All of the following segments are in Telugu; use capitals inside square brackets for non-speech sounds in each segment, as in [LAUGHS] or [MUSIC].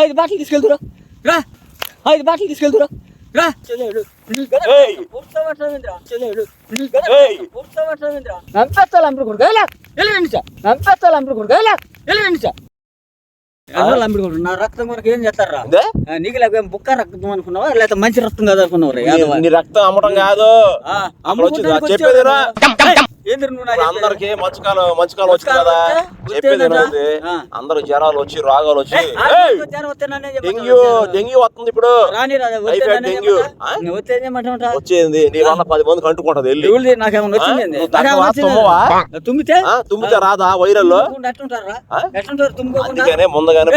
ఐదు బాటిల్ తీసుకెళ్తురా రా. ఐదు బాటిల్ తీసుకెళ్తురా రా. వెళ్ళండి సార్ వెళ్ళండి సార్ నా రక్తం కొరకు ఏం చేస్తారా? నీకు బుక్క రక్తం అనుకున్నావా? లేకపోతే మంచి రక్తం కదా అనుకున్నావా నీ- నీ రక్తం అమ్మటం కాదు. చెప్పేదిరా అందరికి మధ్యకాలం మధ్యకాలం వచ్చింది కదా. చెప్పేది. అందరు జ్వరాలు వచ్చి రోగాలు వచ్చి! డెంగ్యూ డెంగ్యూ వస్తుంది ఇప్పుడు. డెంగ్యూ. వచ్చేది నీ వల్ల పది మందికి అంటుకుంటది వెళ్ళి? తుమ్మితే? తుమ్మితే రాదా వైరల్ అందుకనే ముందుగానే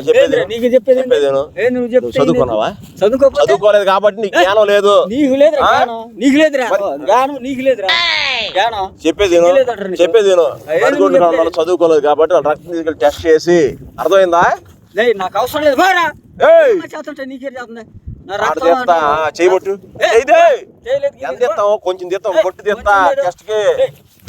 చెప్పేది నీకు చెప్పేది ఏంది? చదువుకున్నావా? చదువుకోలేదు కాబట్టి నీకు జ్ఞానం లేదు. నీకు? జ్ఞానం. నీకు లేదురా. జ్ఞానం నీకు లేదురా. చెప్పేది. చెప్పేది? వాళ్ళు చదువుకోలేదు కాబట్టి రక్తం టెస్ట్ చేసి అర్థమైందా? నాకు అవసరం లేదు. చేయబట్టు ఎంత. తీస్తావు? కొంచెం తీస్తాం ఏయ్, కొట్టి తీస్తా. టెస్ట్కి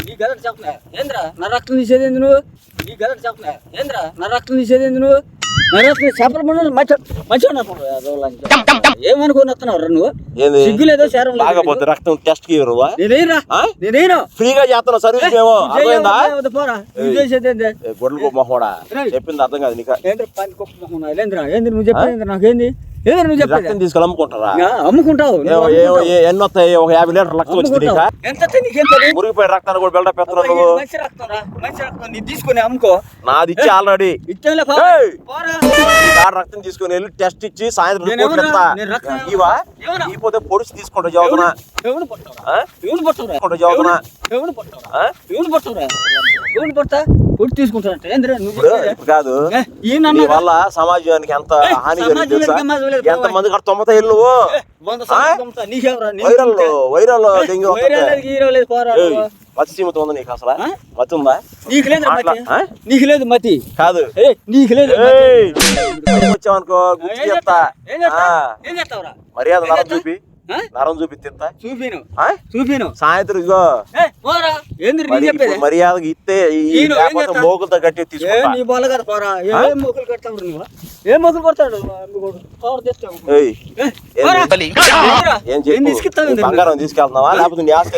నీ గదట చెప్తున్నా ఏంద్రా? నా రక్తం తీసేది నువ్వు? నీ గదట చెప్తున్నా ఏంద్రా? నా రక్తం తీసేది నువ్వు? నా రక్తం చేపల పండు మంచి మంచిగా ఏమనుకుని వస్తున్నావు రా నువ్వు? ఏంది? సిగ్గులేదో శరం లేదు కాకపోతే నీకు. రక్తం టెస్ట్కి నువ్వా? నేనేరా ఆ? నేనేను ఫ్రీగా సర్వీస్ [LAUGHS] అర్థమైందా? పోరా. చెప్పింది అర్థం కాదు నీకు. ఏంద్ర పని కుప్ప ఏంద్రా ఏంది నువ్వు చెప్పేది నాకేంది? ఏంది నువ్వు చెప్పేది. రక్తం తీసుకెళ్ళి అమ్ముకుంటారా ఆ, అమ్ముకుంటావు. ఏ- నువ్వు ఏ- అమ్ముకుంటావు. ఏ- ఎన్ని వస్తాయి? ఒక యాభై లీటర్ రక్తం వచ్చింది నీకు అమ్ముకుంటావు. ఎంత వస్తే నీకెంతది? మురిగిపోయిన రక్తాన్ని కూడా బిల్డప్ పెడుతున్నావు అబ్బా, నువ్వు? ఇది మంచి రక్తం రా. మంచి రక్తం. నీ తీసుకొని అమ్ముకో. నాది ఇచ్చి ఆల్రెడీ ఇచ్చేలే ఏయ్. పోరా. కారు రక్తం తీసుకొని వెళ్ళి టెస్ట్ ఇచ్చి సాయంత్రం నేను రిపోర్ట్ ఎవరురా? ఇస్తా. నేను రక్తం ఇవా ఎవరా? ఇపోతే పొడిచి తీసుకుంటా చదువుతున్నా. ఎవడు పట్టవురా ఆ? ఎవడు పట్టవురా తీసుకుంటా చదువుతున్నా. ఎవడు పట్టవురా ఆ? ఎవడు పట్టవురా ఎవడు పడతా? పొడి తీసుకుంటారంట ఏంద్రా ఇప్పుడు? ఇప్పుడు కాదు నీ? వల్ల సమాజానికి ఎంత హాని జరిగింది తెలుసా ఎంత. మంది నువ్వు వంద నీకెవరా? నీకు వైరల్? వైరల్ లేదు, ఉంది నీకు అసలు ఆ? మతి ఉందా నీకు లేదు మాట్లా- మతి ఆ? నీకు లేదు మతి కాదు ఏ నీకు లేదు మతి. ఏయ్, బయటకు వచ్చావనుకో గుర్తు ఏం చెప్తా చేస్తావు? ఏం చేస్తావు? ఆ, ఏం చేస్తావురా మర్యాద నరం? చూపి? నరం చూపి తింటా చూపిను. ఆ? చూపిను. సాయంత్రం ఇగో ఏ, పోరా. ఏంది నీ మరి చెప్పేది? ఇప్పుడు మర్యాదగా ఇస్తే? మోకులతో గట్టి ఏ తీసుకుంటా. నీ కదా పోరా. ఏ కడతావు నువ్వు? ఏ కొడతాడు? ఏ, చెప్పు బంగారం తీసుకెళ్తున్నావా? లేకపోతే నీ ఆస్తి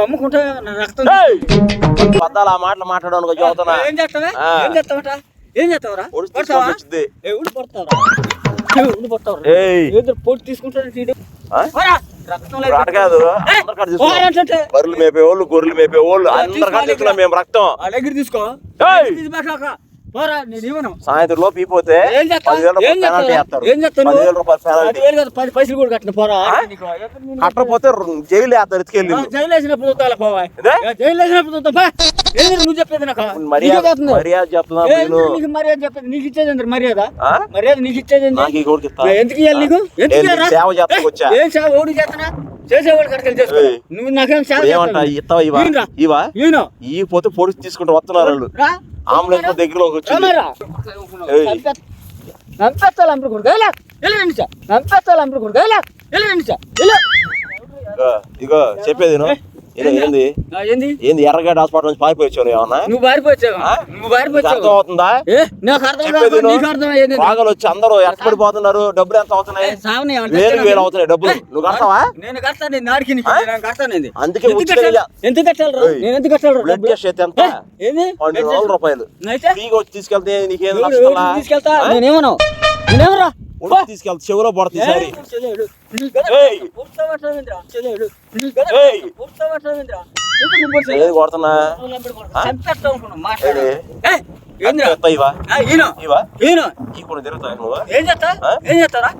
అమ్ముకుంటా రక్తం? ఏయ్! పద్దాలు ఆ మాటలు మాట్లాడడానికి చదువుతున్నా. ఏం చేస్తావరా? ఎవడు పడతావరా. ఎవడు పడతావరా? ఏదో తీసుకుంటాడు కాదు? బర్రెలు మేపే వాళ్ళు గొర్రెలు మేపే వాళ్ళు అందరి మేము రక్తం. దగ్గర తీసుకో. సాయంత్రం లోపు పది పైసలు కూడా కట్టిన పోరా. కట్టకపోతే జైలు వేస్తారు ఎత్తుకెళ్ళి జైలు వేసినప్పుడు జైలు వేసినప్పుడు నువ్వు చెప్పేది నాకు. మర్యాద. మర్యాద చెప్తున్నా నీకు మర్యాద చెప్పేది నీకు ఇచ్చేది మర్యాద? మర్యాద నీకు ఇచ్చేది ఎందుకు ఇవ్వాలి నీకు? ఎందుకు? సేవ. ఏ, ఏం సేవ ఓడి చేస్తున్నా చేసేవాడు కడకలు చేసుకో ఏయ్. నువ్వు నాకేం సేవ ఏమంటా చేస్తావు? ఇస్తావా ఇవా ఈయనరా? ఇవా ఈయన. ఈ పోతే పొడిచి తీసుకుంటూ వస్తున్నారు వాళ్ళు రా. ఆంబులెన్స్ దగ్గరలోకి వచ్చింది రామారా. ఏయ్. చంపే- చంపేస్తాలు అమ్ముడు కొడుకు ఎలా వెళ్ళండి సార్ చంపేస్తాలు అమ్ముడు కొడుకు ఎలా వెళ్ళండి సార్ వెళ్ళు. ఇగో, ఇగో చెప్పేది విను. ఏంది? ఆ, ఏంది? ఏంది? ఎర్రగడ్డ హాస్పిటల్ నుంచి ఏమన్నా? నువ్వు బారిపోయావు ఆ? నువ్వు బారిపోయావు అర్థం అవుతుందా నాకు అర్థం. నీకు వచ్చి అందరూ ఎక్కడిపోతున్నారు డబ్బులు ఎంత అవుతున్నాయి? సావని వేలు వేలు అవుతున్నాయి డబ్బులు. నువ్వు కడతావా? నేను కడతాను నాడికి నేను కడతాను. అందుకే ఎంత కట్టాలి? నేను ఎంత కట్టాలి బ్లడ్? టెస్ట్ అయితే ఎంత? ఏంది? పన్నెండు వందల రూపాయలు? ఫ్రీగా వచ్చి తీసుకెళ్తే నీకేం తీసుకెళ్తా. నేనేమను? నేనేమరా ఉడికి తీసుకెళ్తే చెవులో పడుతుంది ఈసారి. ఏది కొడుతున్నా?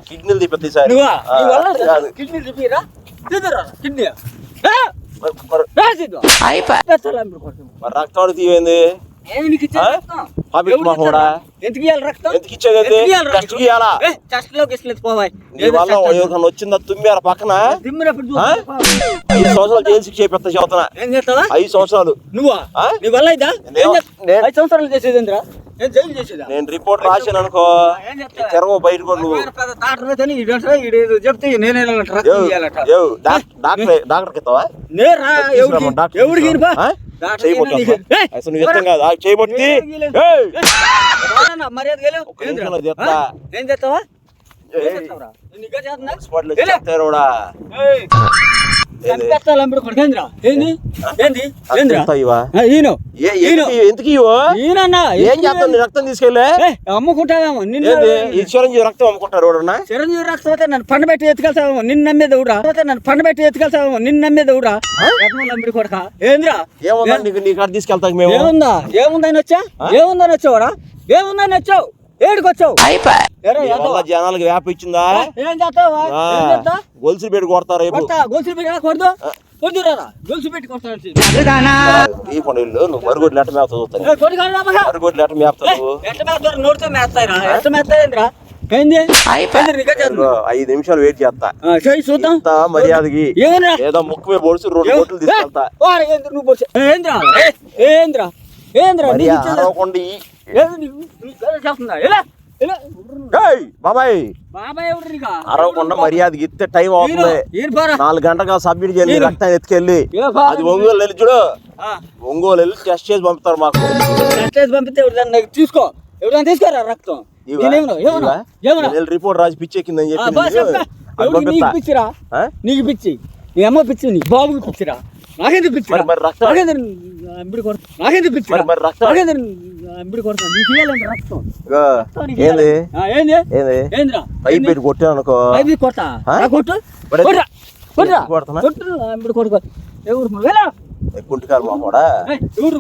కిడ్నీలు తిప్పి ఈసారి. నువ్వా? ఆ, నీ వల్ల కాదు. కిడ్నీ తిప్పిరా? కిడ్నీ రక్తాడు తీయండి ఎవరు వచ్చిందా తుమ్మార పక్కన. ఐదు సంవత్సరాలు జైలు శిక్ష ఏం చేస్తావా? ఐదు సంవత్సరాలు. నువ్వా? నీ వల్ల ఐదు సంవత్సరాలు చేసేది నేను జైలు చేసేదా? నేను రిపోర్ట్ రాశాను అనుకో? తిరగ బయట నువ్వు. పెద్ద చెప్తే నేనే డాక్టర్ డాక్టర్? ఆ? డాక్టర్ చేయబొట్టు అసలు. నువ్వు ఇష్టం కాదు. చేయబొట్టి చెప్తా. ఏం చేస్తావా? కూడా. రక్తం నీ తీసుకెళ్ళే? అమ్ముకుంటావేమో చిరంజీవి రక్తం అమ్ముకుంటారు చిరంజీవి రక్తం అయితే నన్ను పండ పెట్టి ఎత్తుకెళ్తావేమో నిన్ను నమ్మేది ఊరా నన్ను పండ పెట్టి ఎత్తుకెళ్తావేమో నిన్ను నమ్మేది ఊరా లంబడి కొడక? ఏంద్రా? ఏమన్నా నీకు? అటు తీసుకెళ్తాక మేము. ఏముందా? ఏముందని వచ్చా? ఏముందని వచ్చావురా? ఏముందని వచ్చావు? ఏడికి వచ్చావు ఎరా, నీ యాదవ. వల్ల జనాలకు వ్యాప ఇచ్చిందా? ఏం చేస్తావా? గొలుసులు పెట్టి కొడతారు గొలుసు పెట్టి కొడదు? గొలుసు మరుగుడు లెట్ట ఐదు నిమిషాలు వెయిట్ చేస్తా. చూద్దాం. మర్యాదకి ఏమన్నా ఏదో ముక్కు మీద పొడిచి రెండు బొట్లు తీసుకెళ్తా. ఏంద్రా? ఏ, ఏంద్రా? ఏంద్రా అరవకుండా బాబాయ్ మర్యాదకి ఇస్తే టైం అవుతుంది నాలుగు గంటగా సబ్మిట్ చేయాలి. రక్తం ఎత్తుకెళ్ళి. అది ఒంగోలు వెళ్ళి చూడు. ఒంగోలు వెళ్ళి టెస్ట్ చేసి పంపుతారు మాకు. టెస్ట్ పంపితే ఎవరిదాన్ని నాకు తీసుకో. ఎవరిదాన్ని తీసుకోరా రక్తం. రిపోర్ట్ రాసి పిచ్చెక్కిందని చెప్పి నీకు పిచ్చిరా? నీకు పిచ్చి. నీ అమ్మ పిచ్చి నీ బాబుకి పిచ్చిరా? నాకెందుకు పిచ్చిరా మరి- రక్తం- నాకెందుకు అంబిడి కొడతా? నాకెందుకు పిచ్చిరా మరి- రక్తం- అంబిడి కొడతా? నీకు రక్తం. ఏంది? ఏంది? ఏంది? ఏందిరా? పైప్ పెట్టి కొట్టాను అనుకో. పైపు? ఆ, కొట్టు. కొట్టురా కొట్టురా? కొట్టు అంబిడి కొడుకో. ఎవరు వెళ్ళా? కుంటికాలు మా కూడా ఎవరు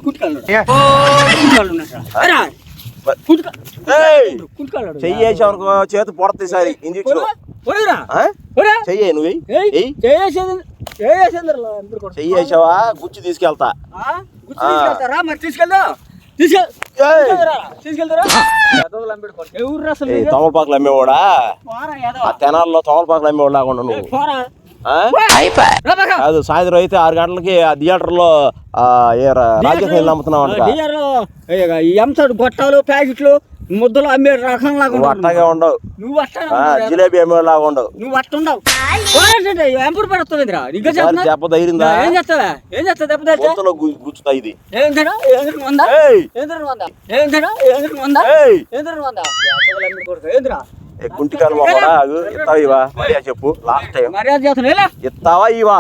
చేతి ఇంజక్షన్ చెయ్యి నువ్వు ఏయ్ ఎయ్ చేసేది చేసేది అంబిడి కొడుకు చెయ్యి వేసావా? గుచ్చి తీసుకెళ్తా. తీసుకెళ్తారా? మరి తీసుకెళ్దా? తమలపాకులు అమ్మేవాడా? ఆ తెనాల్లో తమలపాకులు అమ్మేవాడు లాగా నువ్వు. కాదు సాయంత్రం అయితే ఆరు గంటలకి ఆ థియేటర్లో ఆ, ఏ రా- రాజకీయ నీళ్ళు అమ్ముతున్నావు అంట. గొట్టాలు ప్యాకెట్లు ముద్దలు అమ్మే రకం లాగా నువ్వు ఉన్నావు అట్టాగే ఉండవు. నువ్వు ఉన్నావు. జిలేబీ అమ్మేవాడు లాగా ఉండవు. నువ్వు ఎంపుడు పడుతుందిరా ఇంకా ఈసారి చేస్తున్నా దెబ్బ తగిలిందా? ఏం చేస్తావా? ఏం చేస్తా దెబ్బ గు- గుచ్చుతా ఇది. ఏందిరా ఏందిరా ఏయ్! ఏందిరా ఉందా ఏందిరా కుంటికాలు కూడా ఆగు. ఇస్తావా ఇవా? మర్యాద చెప్పు లాస్ట్ టైం మర్యాద చేస్తున్నా ఎలా ఇస్తావా ఇవా?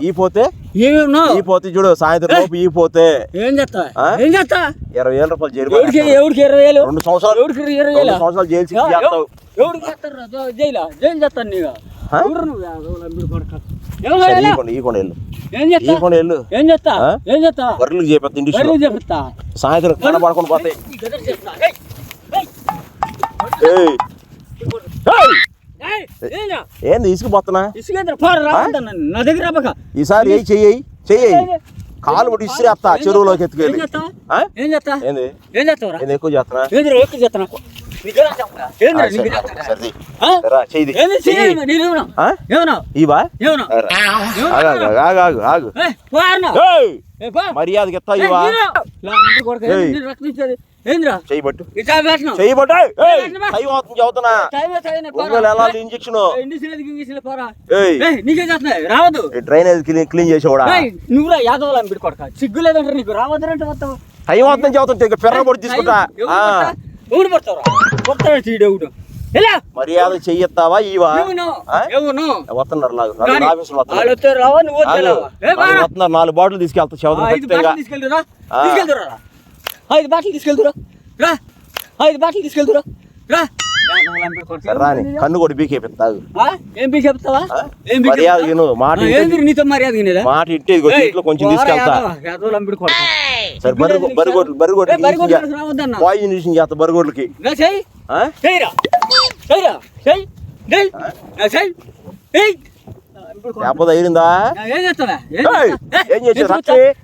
ఈ పోతే? ఈ పోతే చూడు సాయంత్రం లోపు ఈ పోతే. ఏం చేస్తా? ఆ? ఏం చేస్తా? ఇరవై వేల రూపాయలు ఎవరికి జరిమానా ఎవరికి ఇరవై వేలు? రెండు సంవత్సరాలు ఎవరికి ఇరవై వేలు? సంవత్సరాలు జైలు శిక్ష చేస్తావు. ఎవరికి చేస్తారు? జైలా. జైలు చేస్తాను సాయంత్రం కనబడకుండా పోతాయి ఈ గదర్ చెప్తా ఏయ్! ఏయ్! ఏయ్! ఏయ్! ఏయ్! ఏంరా? ఏంది ఇసుకుపోతున్నా. నా దగ్గర ఈసారి ఏ చెయ్యి చెయ్యి కాలు పడి ఇసిరేస్తా చెరువులోకి ఎత్తుకెళ్ళి? ఏం చేస్తా ఏంది? ఏం చేస్తావురా ఏంది ఎక్కువ చేస్తున్నా ఎక్కువ. మర్యాదకి ఎత్తా ఇవా. ఏందిరా? ఇంజక్షన్. నీకేం చేస్తున్నాయి రావద్దు. డ్రైనేజ్ క్లీన్ చేసేవాడా? నువ్వురా సిగ్గు నీకు. రావద్దంటే వస్తావు. టైం అవుతుంది పెర్ర పొడి తీసుకుంటా. మర్యాద చెయ్యొత్తావా ఇవా వస్తున్నారు నాలుగు బాటిల్ తీసుకెళ్తా చదువు ఐదు బాటిల్ తీసుకెళ్తురా. రా. ఐదు బాటిల్ తీసుకెళ్తురా. రా. రాని కన్ను కూడా ఆ? ఏం పీ చెప్తావా? ఆ? ఏం పీ మర్యాద చెప్తావా? విను, మాట ఆ, ఇంటే- ఏంది నీతో మర్యాద వినేదా మాట ఇంటే ఇదిగో ఏయ్, ఇంట్లో కొంచెం తీసుకెళ్తా. సరే బరిగొడ్లు. పాయిజన్ చేస్తా. లేకపోతే అయిందా ఏం చేస్తా? ఏం?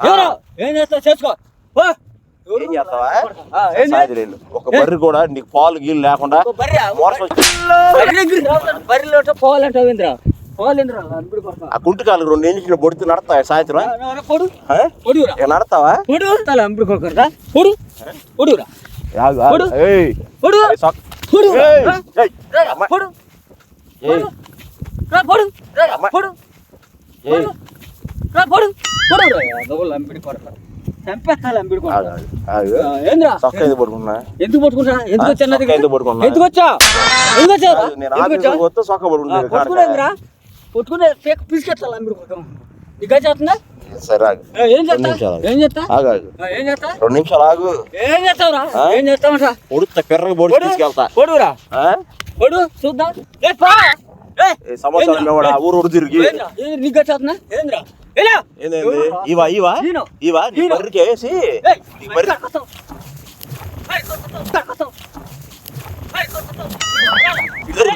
ఎవరు ఏం చేస్తావు చేసుకో పో. ఏం చేస్తావా ఆ, ఏం? సాయిధులేలు. ఒక బర్రె కూడా నీకు పాలు గీళ్ళు లేకుండా ఒక బర్రె, మోసం వచ్చి- బర్రె దగ్గరికి పోవాలంటావు పోవాలేంద్ర కొడతా. ఆ కాలు రెండు ఇంచులు పొడితే నడతావా సాయంత్రం పొడు ఆ? పొడుగురా ఇక నడతావా పొడు తల అంపిడి కొడకరా పొడు ఆగు, ఆగు. పొడు. ఏయ్. పొడు ఏయ్, సొక్- పొడుగురా ఏయ్, రా. ఏయ్, రా, అమ్మ. పొడు ఏయ్, పొడు రా పొడు రా, అమ్మ. పొడు ఏయ్. పొడు రా పొడు పొడుగురా దొంగలు అంపిడి కొడతా. చంపేస్తాను అంపిడి ఆగు, కొడతా. ఆగు, ఆగు. ఆ, ఏంద్రా? సొక్క ఎందుకు పడుకున్నా ఎందుకు పట్టుకుంటా ఎందుకు వచ్చా చొక్కా? ఎందుకు పట్టుకున్నా? ఎందుకు వచ్చా ఎందుకు వచ్చావు? కాదు, నేను ఆఫీస్కి పోతే సొక్క పడుకున్నా పట్టుకునేంద్రా పట్టుకునే పేక పిసికెట్టాలి అంపిడి కొడతాం. నీకు చేస్తున్నా సరే ఆగు. ఏ, చేస్తా. ఏం చేస్తా? ఆగు ఆగు. ఏం చేస్తా? రెండు నిమిషాలు ఆగు. ఏం చేస్తావురా? ఏం చేస్తావంట పొడుస్తా పెర్రగా పొడి తీసుకెళ్తా. పొడుగురా ఆ? పొడు చూద్దాం. ఏ ఆ ఊరు ఊరు తిరిగి. నీకు చేస్తున్నా ఏంద్రా? ఏంది ఇవా ఇవా. ఇవా? నీ. బర్రెకి వేసి నీ బర్రె. ఇద్దరు